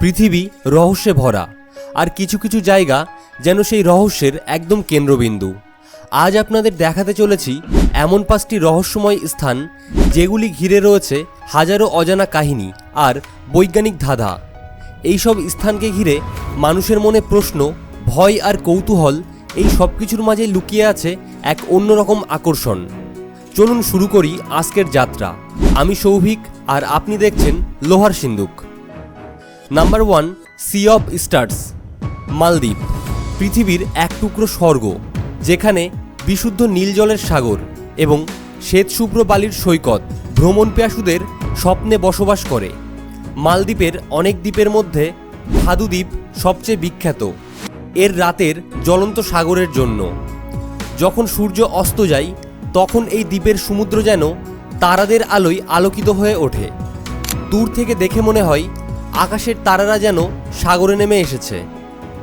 পৃথিবী রহস্যে ভরা, আর কিছু কিছু জায়গা যেন সেই রহস্যের একদম কেন্দ্রবিন্দু। আজ আপনাদের দেখাতে চলেছি এমন পাঁচটি রহস্যময় স্থান যেগুলি ঘিরে রয়েছে হাজারো অজানা কাহিনী আর বৈজ্ঞানিক ধাঁধা। এইসব স্থানকে ঘিরে মানুষের মনে প্রশ্ন, ভয় আর কৌতূহল এই সব কিছুর মাঝে লুকিয়ে আছে এক অন্যরকম আকর্ষণ। চলুন শুরু করি আজকের যাত্রা। আমি সৌভিক আর আপনি দেখছেন লোহার সিন্দুক number one sea of stars মালদ্বীপ পৃথিবীর এক টুকরো স্বর্গ, যেখানে বিশুদ্ধ নীল জলের সাগর এবং শ্বেতশুভ্র বালির সৈকত ভ্রমণ পেয়াসুদের স্বপ্নে বসবাস করে। মালদ্বীপের অনেক দ্বীপের মধ্যে ভাদু দ্বীপ সবচেয়ে বিখ্যাত। এর রাতের জ্বলন্ত সাগরের জন্য। যখন সূর্য অস্ত যায়, তখন এই দ্বীপের সমুদ্র যেন তারাদের আলোয় আলোকিত হয়ে ওঠে। দূর থেকে দেখে মনে হয় আকাশের তারারা যেন সাগরে নেমে এসেছে।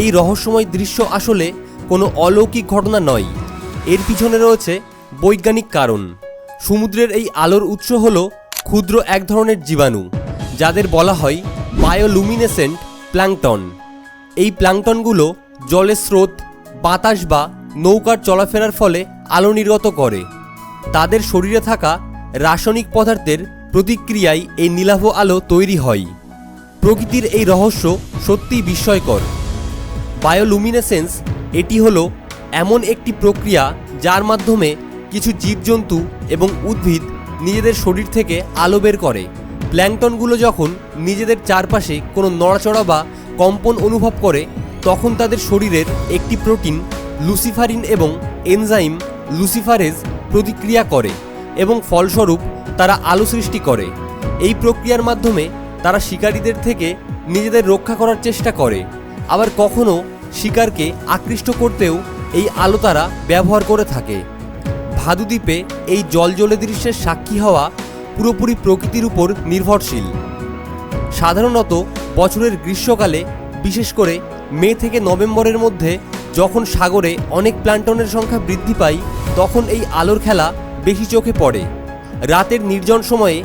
এই রহস্যময় দৃশ্য আসলে কোনো অলৌকিক ঘটনা নয়। এর পিছনে রয়েছে বৈজ্ঞানিক কারণ। সমুদ্রের এই আলোর উৎস হল ক্ষুদ্র এক ধরনের জীবাণু, যাদের বলা হয় বায়োলুমিনেসেন্ট প্ল্যাংটন। এই প্ল্যাংটনগুলো জলের স্রোত, বাতাস বা নৌকার চলাফেরার ফলে আলো নির্গত করে। তাদের শরীরে থাকা রাসায়নিক পদার্থের প্রতিক্রিয়ায় এই নীলাভ আলো তৈরি হয়। প্রকৃতির এই রহস্য সত্যিই বিস্ময়কর। বায়োলুমিনেসেন্স এটি হলো এমন একটি প্রক্রিয়া যার মাধ্যমে কিছু জীবজন্তু এবং উদ্ভিদ নিজেদের শরীর থেকে আলো বের করে। প্ল্যাংটনগুলো যখন নিজেদের চারপাশে কোনো নড়াচড়া বা কম্পন অনুভব করে, তখন তাদের শরীরের একটি প্রোটিন লুসিফারিন এবং এনজাইম লুসিফারেজ প্রতিক্রিয়া করে এবং ফলস্বরূপ তারা আলো সৃষ্টি করে। এই প্রক্রিয়ার মাধ্যমে তারা শিকারীদের থেকে নিজেদের রক্ষা করার চেষ্টা করে। আবার কখনো শিকারকে আকৃষ্ট করতেও এই আলো তারা ব্যবহার করে থাকে। ভাদুদ্বীপে এই জলজলে দৃশ্যের সাক্ষী হওয়া পুরোপুরি প্রকৃতির উপর নির্ভরশীল। সাধারণত বছরের গ্রীষ্মকালে, বিশেষ করে মে থেকে নভেম্বরের মধ্যে যখন সাগরে অনেক প্ল্যান্টনের সংখ্যা বৃদ্ধি পায়, তখন এই আলোর খেলা বেশি চোখে পড়ে। রাতের নির্জন সময়ে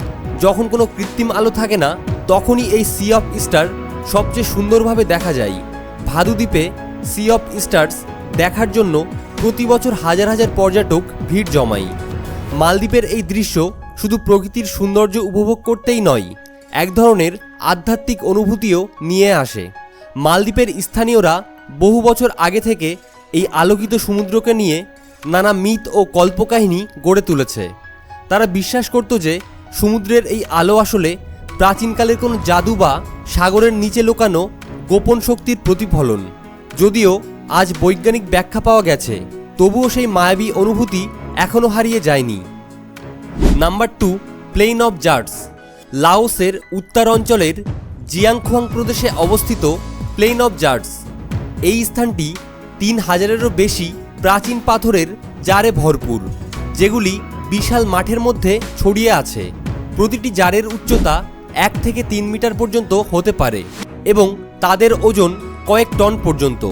যখন কোনো কৃত্রিম আলো থাকে না তখনই এই সি অফ স্টার সবচেয়ে সুন্দরভাবে দেখা যায়। ভাদুদ্বীপে সি অফ স্টার্স দেখার জন্য প্রতি বছর হাজার হাজার পর্যটক ভিড় জমায়। মালদ্বীপের এই দৃশ্য শুধু প্রকৃতির সৌন্দর্য উপভোগ করতেই নয়, এক ধরনের আধ্যাত্মিক অনুভূতিও নিয়ে আসে। মালদ্বীপের স্থানীয়রা বহু বছর আগে থেকে এই আলোকিত সমুদ্রকে নিয়ে নানা মিথ ও কল্পকাহিনী গড়ে তুলেছে। তারা বিশ্বাস করত যে সমুদ্রের এই আলো আসলে প্রাচীনকালের কোনো জাদু বা সাগরের নিচে লুকানো গোপন শক্তির প্রতিফলন। যদিও আজ বৈজ্ঞানিক ব্যাখ্যা পাওয়া গেছে, তবুও সেই মায়াবী অনুভূতি এখনও হারিয়ে যায়নি। Number two, plain of jars লাওসের উত্তরাঞ্চলের জিয়াংখোয়াং প্রদেশে অবস্থিত প্লেন অফ জার্টস এই স্থানটি তিন হাজারেরও বেশি প্রাচীন পাথরের জারে ভরপুর, যেগুলি বিশাল মাঠের মধ্যে ছড়িয়ে আছে। প্রতিটি জারের উচ্চতা এক থেকে তিন মিটার পর্যন্ত হতে পারে এবং তাদের ওজন কয়েক টন পর্যন্ত।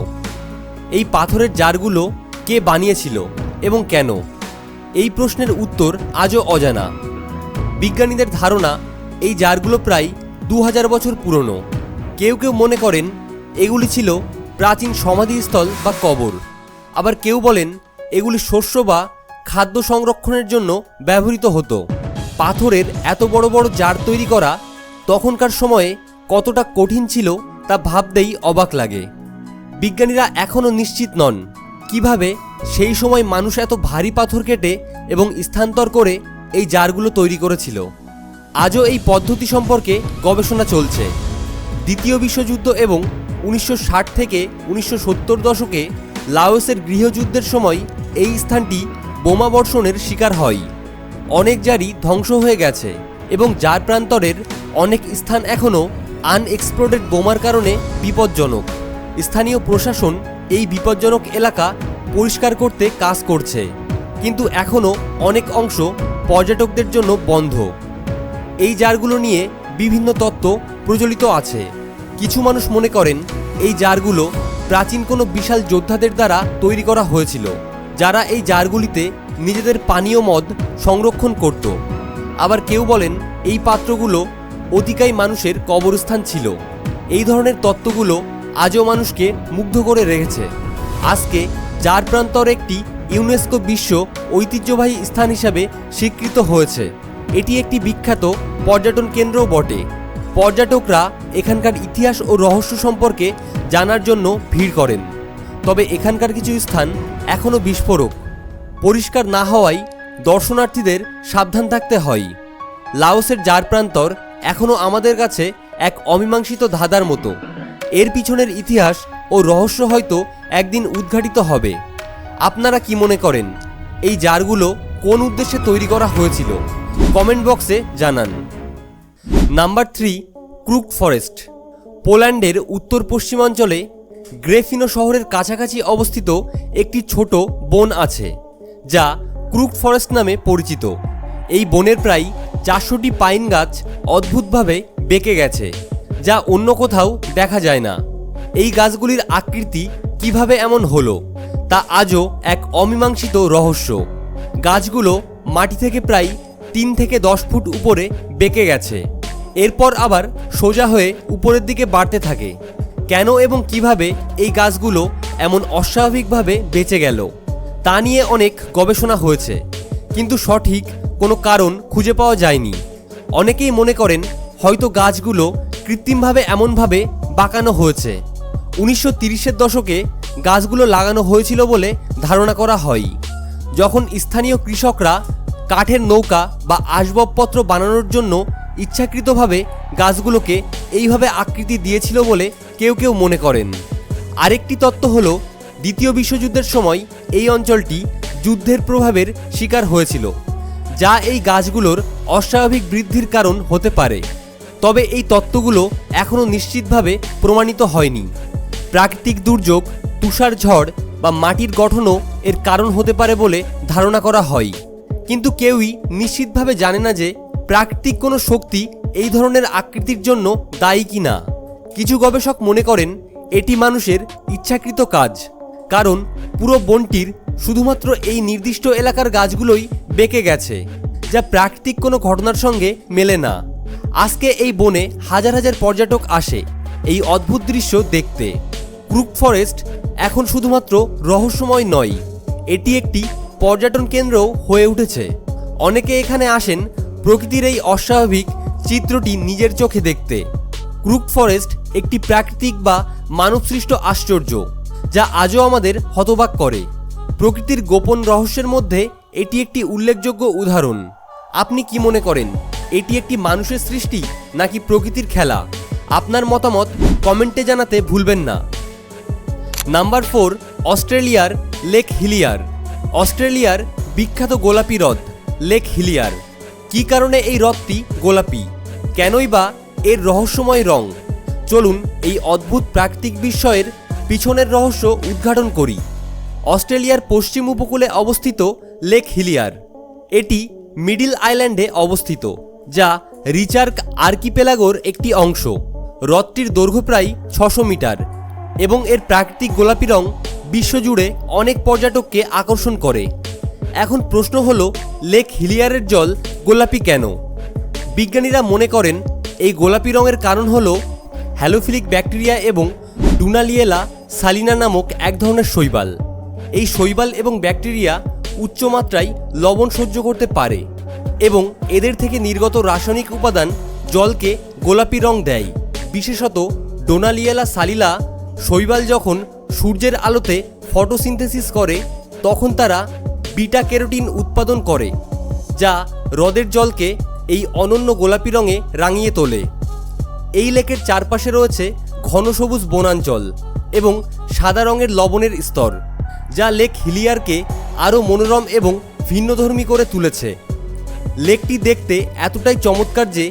এই পাথরের জারগুলো কে বানিয়েছিল এবং কেন? এই প্রশ্নের উত্তর আজও অজানা। বিজ্ঞানীদের ধারণা, এই জারগুলো প্রায় দু হাজার বছর পুরনো। কেউ কেউ মনে করেন এগুলি ছিল প্রাচীন সমাধিস্থল বা কবর। আবার কেউ বলেন এগুলি শস্য বা খাদ্য সংরক্ষণের জন্য ব্যবহৃত হতো। পাথরের এত বড় বড় জার তৈরি করা তখনকার সময়ে কতটা কঠিন ছিল তা ভাবতেই অবাক লাগে। বিজ্ঞানীরা এখনও নিশ্চিত নন কীভাবে সেই সময় মানুষ এত ভারী পাথর কেটে এবং স্থানান্তর করে এই জারগুলো তৈরি করেছিল। আজও এই পদ্ধতি সম্পর্কে গবেষণা চলছে। দ্বিতীয় বিশ্বযুদ্ধ এবং উনিশশো ষাট থেকে উনিশশো সত্তর দশকে লাওসের গৃহযুদ্ধের সময় এই স্থানটি বোমা বর্ষণের শিকার হয়। অনেক জারই ধ্বংস হয়ে গেছে এবং যার প্রান্তরের অনেক স্থান এখনও আনএক্সপ্লোডেড বোমার কারণে বিপজ্জনক। স্থানীয় প্রশাসন এই বিপজ্জনক এলাকা পরিষ্কার করতে কাজ করছে। কিন্তু এখনও অনেক অংশ পর্যটকদের জন্য বন্ধ। এই জারগুলো নিয়ে বিভিন্ন তত্ত্ব প্রচলিত আছে। কিছু মানুষ মনে করেন এই জারগুলো প্রাচীন কোনো বিশাল যোদ্ধাদের দ্বারা তৈরি করা হয়েছিল, যারা এই জারগুলিতে নিজেদের পানীয় মদ সংরক্ষণ করত। আবার কেউ বলেন এই পাত্রগুলো অতিকায় মানুষের কবরস্থান ছিল। এই ধরনের তত্ত্বগুলো আজও মানুষকে মুগ্ধ করে রেখেছে। আজকে যার প্রান্তর একটি ইউনেস্কো বিশ্ব ঐতিহ্যবাহী স্থান হিসাবে স্বীকৃত হয়েছে, এটি একটি বিখ্যাত পর্যটন কেন্দ্রও বটে। পর্যটকরা এখানকার ইতিহাস ও রহস্য সম্পর্কে জানার জন্য ভিড় করেন। তবে এখানকার কিছু স্থান এখনও বিস্ফোরক। পরিষ্কার না হওয়ায় দর্শনার্থীদের সাবধান থাকতে হয়। লাওসের জার প্রান্তর এখনও আমাদের কাছে এক অমীমাংসিত ধাঁধার মতো। এর পিছনের ইতিহাস ও রহস্য হয়তো একদিন উদ্ঘাটিত হবে। আপনারা কি মনে করেন, এই জারগুলো কোন উদ্দেশ্যে তৈরি করা হয়েছিল? কমেন্ট বক্সে জানান। Number three, crooked forest. পোল্যান্ডের উত্তর পশ্চিমাঞ্চলে গ্রেফিনো শহরের কাছাকাছি অবস্থিত একটি ছোট বন আছে, যা ক্রুক ফরেস্ট নামে পরিচিত। এই বনের প্রায় চারশোটি পাইন গাছ অদ্ভুতভাবে বেঁকে গেছে, যা অন্য কোথাও দেখা যায় না। এই গাছগুলির আকৃতি কীভাবে এমন হলো, তা আজও এক অমীমাংসিত রহস্য। গাছগুলো মাটি থেকে প্রায় তিন থেকে দশ ফুট উপরে বেঁকে গেছে। এরপর আবার সোজা হয়ে উপরের দিকে বাড়তে থাকে। কেন এবং কীভাবে এই গাছগুলো এমন অস্বাভাবিকভাবে বেঁচে গেল, তা নিয়ে অনেক গবেষণা হয়েছে। কিন্তু সঠিক কোনো কারণ খুঁজে পাওয়া যায়নি। অনেকেই মনে করেন হয়তো গাছগুলো কৃত্রিমভাবে এমনভাবে বাঁকানো হয়েছে। উনিশশো তিরিশের দশকে গাছগুলো লাগানো হয়েছিল বলে ধারণা করা হয়। যখন স্থানীয় কৃষকরা কাঠের নৌকা বা আসবাবপত্র বানানোর জন্য ইচ্ছাকৃতভাবে গাছগুলোকে এইভাবে আকৃতি দিয়েছিল বলে কেউ কেউ মনে করেন। আরেকটি তত্ত্ব হল, দ্বিতীয় বিশ্বযুদ্ধের সময় এই অঞ্চলটি যুদ্ধের প্রভাবের শিকার হয়েছিল। যা এই গাছগুলোর অস্বাভাবিক বৃদ্ধির কারণ হতে পারে। তবে এই তত্ত্বগুলো এখনও নিশ্চিতভাবে প্রমাণিত হয়নি। প্রাকৃতিক দুর্যোগ, তুষার ঝড় বা মাটির গঠনও এর কারণ হতে পারে বলে ধারণা করা হয়। কিন্তু কেউই নিশ্চিতভাবে জানে না যে প্রাকৃতিক কোনো শক্তি এই ধরনের আকৃতির জন্য দায়ী কি না। কিছু গবেষক মনে করেন, এটি মানুষের ইচ্ছাকৃত কাজ। কারণ পুরো বনটির শুধুমাত্র এই নির্দিষ্ট এলাকার গাছগুলোই বেঁকে গেছে, যা প্রাকৃতিক কোনো ঘটনার সঙ্গে মেলে না। আজকে এই বনে হাজার হাজার পর্যটক আসে এই অদ্ভুত দৃশ্য দেখতে। ক্রুক ফরেস্ট এখন শুধুমাত্র রহস্যময় নয়, এটি একটি পর্যটন কেন্দ্রও হয়ে উঠেছে। অনেকে এখানে আসেন প্রকৃতির এই অস্বাভাবিক চিত্রটি নিজের চোখে দেখতে। ক্রুক ফরেস্ট একটি প্রাকৃতিক বা মানবসৃষ্ট আশ্চর্য, যা আজও আমাদের হতবাক করে। প্রকৃতির গোপন রহস্যের মধ্যে এটি একটি উল্লেখযোগ্য উদাহরণ। আপনি কি মনে করেন, এটি একটি মানুষের সৃষ্টি নাকি প্রকৃতির খেলা? আপনার মতামত কমেন্টে জানাতে ভুলবেন না। নাম্বার ফোর, অস্ট্রেলিয়ার লেক হিলিয়ার। অস্ট্রেলিয়ার বিখ্যাত গোলাপি হ্রদ, লেক হিলিয়ার। কী কারণে এই হ্রদটি গোলাপি? কেনই বা এর রহস্যময় রং? চলুন এই অদ্ভুত প্রাকৃতিক বিস্ময়ের পিছনের রহস্য উদ্ঘাটন করি। অস্ট্রেলিয়ার পশ্চিম উপকূলে অবস্থিত লেক হিলিয়ার। এটি মিডিল আইল্যান্ডে অবস্থিত, যা রিচার্ক আর্কিপেলাগোর একটি অংশ। হ্রদটির দৈর্ঘ্য প্রায় ছশো মিটার এবং এর প্রাকৃতিক গোলাপি রং বিশ্বজুড়ে অনেক পর্যটককে আকর্ষণ করে। এখন প্রশ্ন হলো, লেক হিলিয়ারের জল গোলাপি কেন? বিজ্ঞানীরা মনে করেন, এই গোলাপি রঙের কারণ হল হ্যালোফিলিক ব্যাকটেরিয়া এবং ডুনালিয়েলা সালিনা নামক এক ধরনের শৈবাল। এই শৈবাল এবং ব্যাকটেরিয়া উচ্চমাত্রায় লবণ সহ্য করতে পারে এবং এদের থেকে নির্গত রাসায়নিক উপাদান জলকে গোলাপি রং দেয়। বিশেষত ডোনালিয়ালা সালিলা শৈবাল যখন সূর্যের আলোতে ফটোসিনথেসিস করে, তখন তারা বিটা ক্যারোটিন উৎপাদন করে, যা হ্রদের জলকে এই অনন্য গোলাপি রঙে রাঙিয়ে তোলে। এই লেকের চারপাশে রয়েছে ঘন সবুজ বনাঞ্চল এবং সাদা রঙের লবণের স্তর। যা লেক হিলিয়ারকে আরও মনোরম এবং ভিন্নধর্মী করে তুলেছে। লেকটি দেখতে এতটাই চমৎকার যে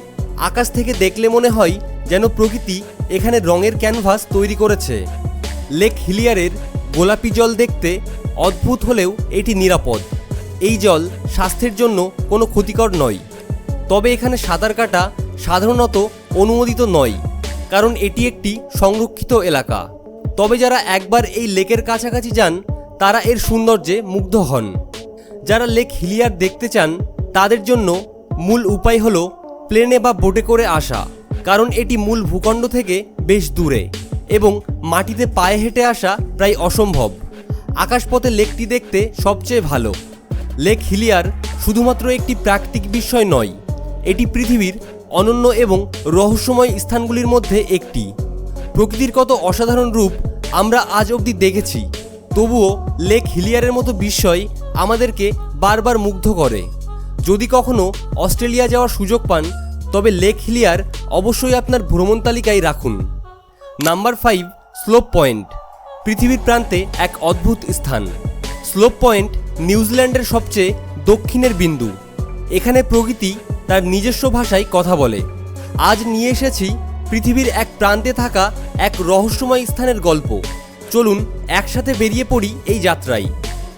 আকাশ থেকে দেখলে মনে হয় যেন প্রকৃতি এখানে রঙের ক্যানভাস তৈরি করেছে। লেক হিলিয়ারের গোলাপি জল দেখতে অদ্ভুত হলেও এটি নিরাপদ। এই জল স্বাস্থ্যের জন্য কোনো ক্ষতিকর নয়। তবে এখানে সাঁতার কাটা সাধারণত অনুমোদিত নয়, কারণ এটি একটি সংরক্ষিত এলাকা। তবে যারা একবার এই লেকের কাছাকাছি যান তারা এর সৌন্দর্যে মুগ্ধ হন। যারা লেক হিলিয়ার দেখতে চান, তাদের জন্য মূল উপায় হলো প্লেনে বা বোটে করে আসা, কারণ এটি মূল ভূখণ্ড থেকে বেশ দূরে এবং মাটিতে পায়ে হেঁটে আসা প্রায় অসম্ভব। আকাশপথে লেকটি দেখতে সবচেয়ে ভালো। লেক হিলিয়ার শুধুমাত্র একটি প্রাকৃতিক বিস্ময় নয়, এটি পৃথিবীর অনন্য এবং রহস্যময় স্থানগুলির মধ্যে একটি। প্রকৃতির কত অসাধারণ রূপ আমরা আজ অবধি দেখেছি, তবুও লেক হিলিয়ারের মতো বিস্ময় আমাদেরকে বারবার মুগ্ধ করে। যদি কখনো অস্ট্রেলিয়া যাওয়ার সুযোগ পান, তবে লেক হিলিয়ার অবশ্যই আপনার ভ্রমণ তালিকায় রাখুন। নাম্বার ফাইভ, স্লোপ পয়েন্ট, পৃথিবীর প্রান্তে এক অদ্ভুত স্থান। স্লোপ পয়েন্ট নিউজিল্যান্ডের সবচেয়ে দক্ষিণের বিন্দু। এখানে প্রকৃতি তার নিজস্ব ভাষায় কথা বলে। আজ নিয়ে এসেছি পৃথিবীর এক প্রান্তে থাকা এক রহস্যময় স্থানের গল্প। চলুন একসাথে বেরিয়ে পড়ি এই যাত্রায়।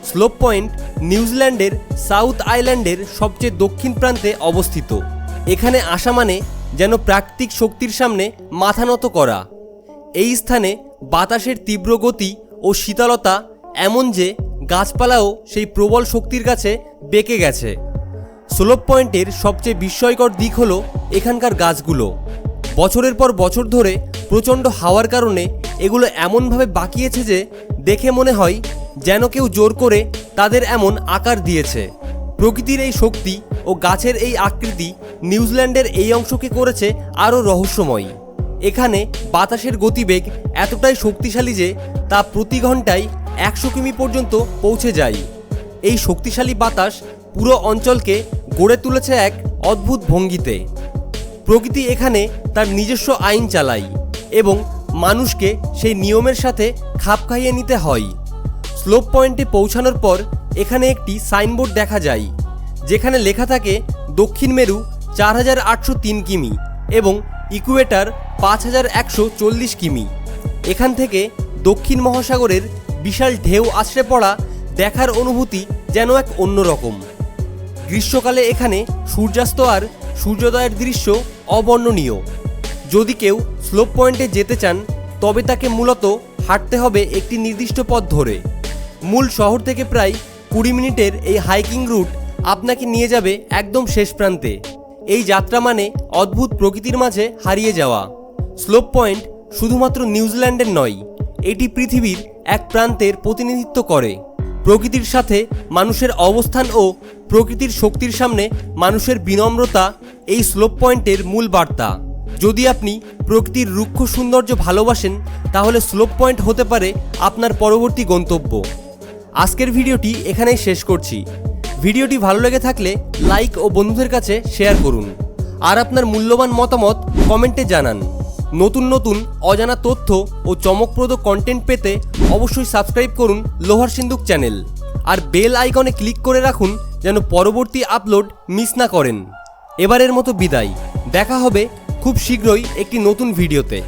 স্লোপ পয়েন্ট নিউজিল্যান্ডের সাউথ আইল্যান্ডের সবচেয়ে দক্ষিণ প্রান্তে অবস্থিত। এখানে আসা মানে যেন প্রাকৃতিক শক্তির সামনে মাথা নত করা। এই স্থানে বাতাসের তীব্র গতি ও শীতলতা এমন যে গাছপালাও সেই প্রবল শক্তির কাছে বেঁকে গেছে। স্লোপ পয়েন্টের সবচেয়ে বিস্ময়কর দিক হলো এখানকার গাছগুলো। বছরের পর বছর ধরে প্রচণ্ড হাওয়ার কারণে এগুলো এমনভাবে বাঁকিয়েছে যে দেখে মনে হয় যেন কেউ জোর করে তাদের এমন আকার দিয়েছে। প্রকৃতির এই শক্তি ও গাছের এই আকৃতি নিউজিল্যান্ডের এই অংশকে করেছে আরও রহস্যময়। এখানে বাতাসের গতিবেগ এতটাই শক্তিশালী যে তা প্রতি ঘন্টায় একশো কিমি পর্যন্ত পৌঁছে যায়। এই শক্তিশালী বাতাস পুরো অঞ্চলকে গড়ে তুলেছে এক অদ্ভুত ভঙ্গিতে। প্রকৃতি এখানে তার নিজস্ব আইন চালায় এবং মানুষকে সেই নিয়মের সাথে খাপ খাইয়ে নিতে হয়। স্লোপ পয়েন্টে পৌঁছানোর পর এখানে একটি সাইনবোর্ড দেখা যায়, যেখানে লেখা থাকে দক্ষিণ মেরু চার হাজার আটশো তিন কিমি এবং ইকুয়েটার পাঁচ হাজার একশো চল্লিশ কিমি। এখান থেকে দক্ষিণ মহাসাগরের বিশাল ঢেউ আছড়ে পড়া দেখার অনুভূতি যেন এক অন্যরকম। গ্রীষ্মকালে এখানে সূর্যাস্ত আর সূর্যোদয়ের দৃশ্য অবর্ণনীয়। যদি কেউ স্লোপ পয়েন্টে যেতে চান, তবে তাকে মূলত হাঁটতে হবে একটি নির্দিষ্ট পথ ধরে। মূল শহর থেকে প্রায় কুড়ি মিনিটের এই হাইকিং রুট আপনাকে নিয়ে যাবে একদম শেষ প্রান্তে। এই যাত্রা মানে অদ্ভুত প্রকৃতির মাঝে হারিয়ে যাওয়া। স্লোপ পয়েন্ট শুধুমাত্র নিউজিল্যান্ডের নয়, এটি পৃথিবীর এক প্রান্তের প্রতিনিধিত্ব করে। প্রকৃতির সাথে মানুষের অবস্থান ও প্রকৃতির শক্তির সামনে মানুষের বিনম্রতা এই স্লোপ পয়েন্টের মূল বার্তা। যদি আপনি প্রকৃতির রুক্ষ সৌন্দর্য ভালোবাসেন, তাহলে স্লোপ পয়েন্ট হতে পারে আপনার পরবর্তী গন্তব্য। আজকের ভিডিওটি এখানেই শেষ করছি। ভিডিওটি ভালো লেগে থাকলে লাইক ও বন্ধুদের কাছে শেয়ার করুন। আর আপনার মূল্যবান মতামত কমেন্টে জানান। নতুন নতুন অজানা তথ্য ও চমকপ্রদ কন্টেন্ট পেতে অবশ্যই সাবস্ক্রাইব করুন লোহার সিন্ধুক চ্যানেল আর বেল আইকনে ক্লিক করে রাখুন যেন পরবর্তী আপলোড মিস না করেন। এবারের মতো বিদায়। দেখা হবে খুব শীঘ্রই একটি নতুন ভিডিওতে